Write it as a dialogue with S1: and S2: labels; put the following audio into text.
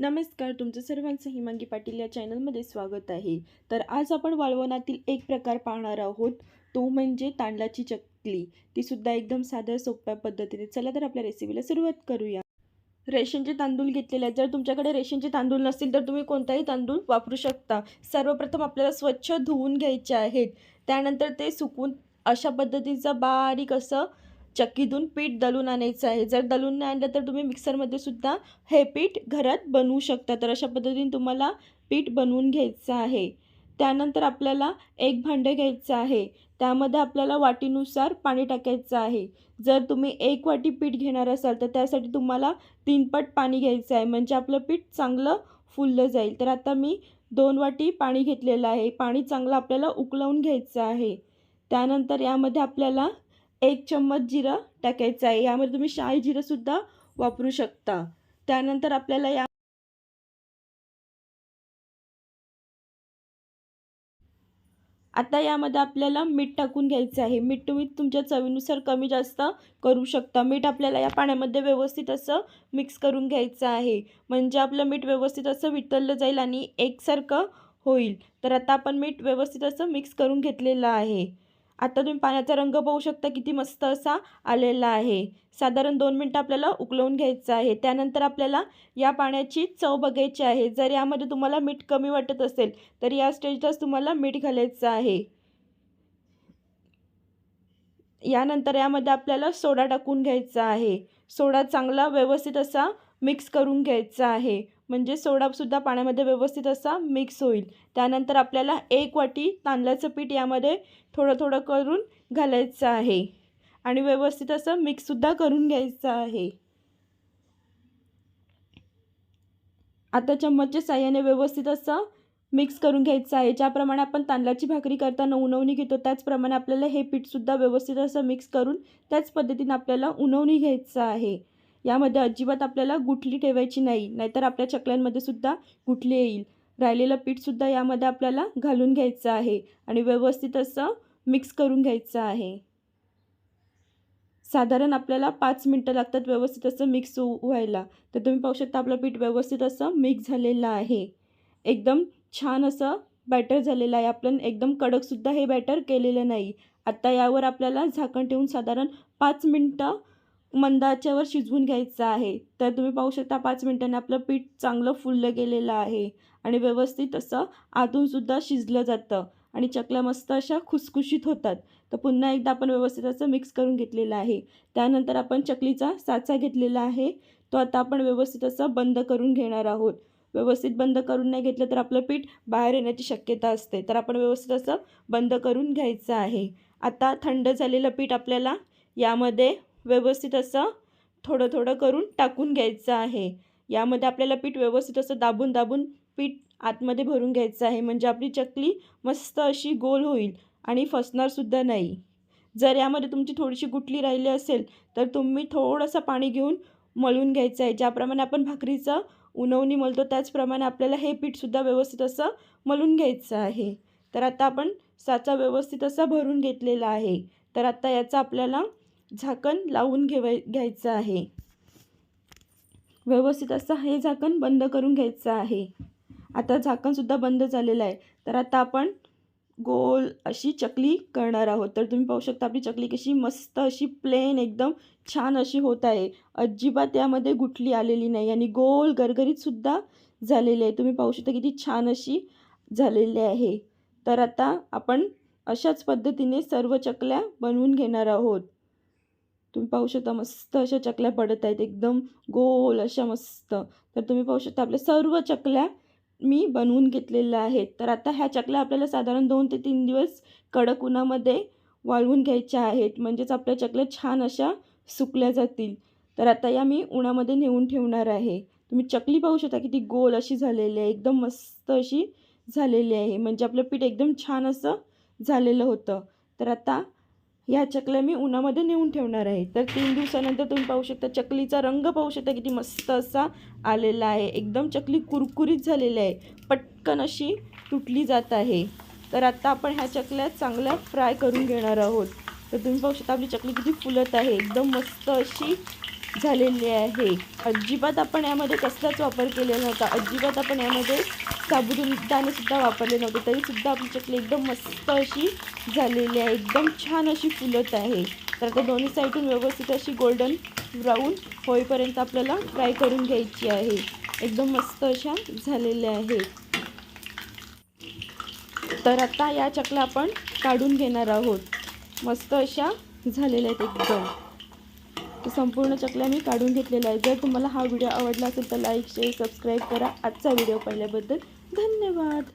S1: नमस्कार तुमचं सर्वांचं हिमांगी पाटील या चॅनलमध्ये स्वागत आहे तर आज आपण वाळवणातील एक प्रकार पाहणार आहोत तो म्हणजे तांदळाची चकली ती सुद्धा एकदम साध्या सोप्या पद्धतीने चला तर आपल्या रेसिपीला सुरुवात करूया रेशनचे तांदूळ घेतलेले आहेत जर तुमच्याकडे रेशनचे तांदूळ नसतील तर तुम्ही कोणताही तांदूळ वापरू शकता सर्वप्रथम आपल्याला स्वच्छ धुवून घ्यायचे आहेत त्यानंतर ते सुकून अशा पद्धतीचं बारीक असं चक्कीतून पीठ दलून आणायचं आहे जर दलून नाही आणलं तर तुम्ही मिक्सरमध्ये सुद्धा हे पीठ घरात बनवू शकता तर अशा पद्धतीने तुम्हाला पीठ बनवून घ्यायचं आहे त्यानंतर आपल्याला एक भांडे घ्यायचं आहे त्यामध्ये आपल्याला वाटीनुसार पाणी टाकायचं आहे जर तुम्ही एक वाटी पीठ घेणार असाल तर त्यासाठी तुम्हाला तीनपट पाणी घ्यायचं आहे म्हणजे आपलं पीठ चांगलं फुललं जाईल तर आता मी दोन वाटी पाणी घेतलेलं आहे पाणी चांगलं आपल्याला उकळवून घ्यायचं आहे त्यानंतर यामध्ये आपल्याला एक चम्मच जिरं टाकायचं आहे यामध्ये तुम्ही शाही जिरंसुद्धा वापरू शकता त्यानंतर आपल्याला या आता यामध्ये आपल्याला मीठ टाकून घ्यायचं आहे मीठ तुम्ही तुमच्या चवीनुसार कमी जास्त करू शकता मीठ आपल्याला या पाण्यामध्ये व्यवस्थित असं मिक्स करून घ्यायचं आहे म्हणजे आपलं मीठ व्यवस्थित असं वितळलं जाईल आणि एकसारखं होईल तर आता आपण मीठ व्यवस्थित असं मिक्स करून घेतलेलं आहे आता तुम्ही पाण्याचा रंग पाहू शकता किती मस्त असा आलेला आहे साधारण दोन मिनटं आपल्याला उकळवून घ्यायचं आहे त्यानंतर आपल्याला या पाण्याची चव बघायची आहे जर यामध्ये तुम्हाला मीठ कमी वाटत असेल तर या स्टेजलाच तुम्हाला मीठ घालायचं आहे यानंतर यामध्ये आपल्याला सोडा टाकून घ्यायचा आहे सोडा चांगला व्यवस्थित असा मिक्स करून घ्यायचा आहे म्हणजे सोडासुद्धा पाण्यामध्ये व्यवस्थित असा मिक्स होईल त्यानंतर आपल्याला एक वाटी तांदळाचं पीठ यामध्ये थोडं थोडं करून घालायचं आहे आणि व्यवस्थित असं मिक्ससुद्धा करून घ्यायचं आहे आता चम्मचच्या साह्याने व्यवस्थित असं मिक्स करून घ्यायचं आहे ज्याप्रमाणे आपण तांदळाची भाकरी करताना उनवणी घेतो त्याचप्रमाणे आपल्याला हे पीठसुद्धा व्यवस्थित असं मिक्स करून त्याच पद्धतीनं आपल्याला उनवणी घ्यायचं आहे यामध्ये अजिबात आपल्याला गुठली ठेवायची नाही नाहीतर आपल्या चकल्यांमध्ये सुद्धा गुठली येईल राहिलेलं पीठसुद्धा यामध्ये आपल्याला घालून घ्यायचं आहे आणि व्यवस्थित असं मिक्स करून घ्यायचं आहे साधारण आपल्याला पाच मिनटं लागतात व्यवस्थित असं मिक्स व्हायला तर तुम्ही पाहू शकता आपलं पीठ व्यवस्थित असं मिक्स झालेलं आहे एकदम छान असं बॅटर झालेलं आहे आपण एकदम कडकसुद्धा हे बॅटर केलेलं नाही आत्ता यावर आपल्याला झाकण ठेवून साधारण पाच मिनटं मंदाच्यावर शिजवून घ्यायचं आहे तर तुम्ही पाहू शकता पाच मिनटांनी आपलं पीठ चांगलं फुललं गेलेलं आहे आणि व्यवस्थित असं आतूनसुद्धा शिजलं जातं आणि चकल्या मस्त अशा खुसखुशीत होतात तर पुन्हा एकदा आपण व्यवस्थित असं मिक्स करून घेतलेलं आहे त्यानंतर आपण चकलीचा साचा घेतलेला आहे तो आता आपण व्यवस्थित असं बंद करून घेणार आहोत व्यवस्थित बंद करून नाही घेतलं तर आपलं पीठ बाहेर येण्याची शक्यता असते तर आपण व्यवस्थित असं बंद करून घ्यायचं आहे आता थंड झालेलं पीठ आपल्याला यामध्ये व्यवस्थित असं थोडं थोडं करून टाकून घ्यायचं आहे यामध्ये आपल्याला पीठ व्यवस्थित असं दाबून दाबून पीठ आतमध्ये भरून घ्यायचं आहे म्हणजे आपली चकली मस्त अशी गोल होईल आणि फसणारसुद्धा नाही जर यामध्ये तुमची थोडीशी गुटली राहिली असेल तर तुम्ही थोडंसं पाणी घेऊन मळून घ्यायचं आहे ज्याप्रमाणे आपण भाकरीचं उनवणी मळतो त्याचप्रमाणे आपल्याला हे पीठसुद्धा व्यवस्थित असं मळून घ्यायचं आहे तर आता आपण साचा व्यवस्थित असा भरून घेतलेला आहे तर आता याचा आपल्याला झाकण लावून घेवाय घ्यायचं आहे व्यवस्थित असं हे झाकण बंद करून घ्यायचं आहे आता झाकणसुद्धा बंद झालेलं आहे तर आता आपण गोल अशी चकली करणार आहोत तर तुम्ही पाहू शकता आपली चकली कशी मस्त अशी प्लेन एकदम छान अशी होत आहे अजिबात यामध्ये गुठली आलेली नाही आणि गोल गरगरीतसुद्धा झालेली आहे तुम्ही पाहू शकता किती छान अशी झालेली आहे तर आता आपण अशाच पद्धतीने सर्व चकल्या बनवून घेणार आहोत तुम्ही पाहू शकता मस्त अशा चकल्या पडत आहेत एकदम गोल अशा मस्त तर तुम्ही पाहू शकता आपल्या सर्व चकल्या मी बनवून घेतलेल्या आहेत तर आता ह्या चकल्या आपल्याला साधारण दोन ते तीन दिवस कडक उन्हामध्ये वाळवून घ्यायच्या आहेत म्हणजेच आपल्या चकल्या छान अशा सुकल्या जातील तर आता या मी उन्हामध्ये नेऊन ठेवणार आहे तुम्ही चकली पाहू शकता किती गोल अशी झालेली आहे एकदम मस्त अशी झालेली आहे म्हणजे आपलं पीठ एकदम छान असं झालेलं होतं तर आता ह्या चकल्या मी उन्हामध्ये नेऊन ठेवणार आहे तर तीन दिवसानंतर तुम्ही पाहू शकता चकलीचा रंग पाहू शकता किती मस्त असा आलेला आहे एकदम चकली कुरकुरीत झालेली आहे पटकन अशी तुटली जात आहे तर आत्ता आपण ह्या चकल्या चांगल्या फ्राय करून घेणार आहोत तर तुम्ही पाहू शकता आपली चकली किती फुलत आहे एकदम मस्त अशी झालेली आहे अजिबात आपण यामध्ये कसलाच वापर केलेला नव्हता अजिबात आपण यामध्ये दाणे सुद्धा वापरले नव्हते तरीसुद्धा आपली चकली एकदम मस्त अशी झालेली आहे एकदम छान अशी फुलत आहे तर आता दोन्ही साईडून व्यवस्थित अशी गोल्डन ब्राऊन होईपर्यंत आपल्याला फ्राय करून घ्यायची आहे एकदम मस्त अशा झालेल्या आहेत तर आता या चकल्या आपण काढून घेणार आहोत मस्त अशा झालेल्या आहेत एकदम संपूर्ण चकल्या मी काढून घेतलेल्या आहेत जर तुम्हाला हा व्हिडिओ आवडला असेल तर लाईक शेअर सबस्क्राईब करा आजचा व्हिडिओ पाहिल्याबद्दल धन्यवाद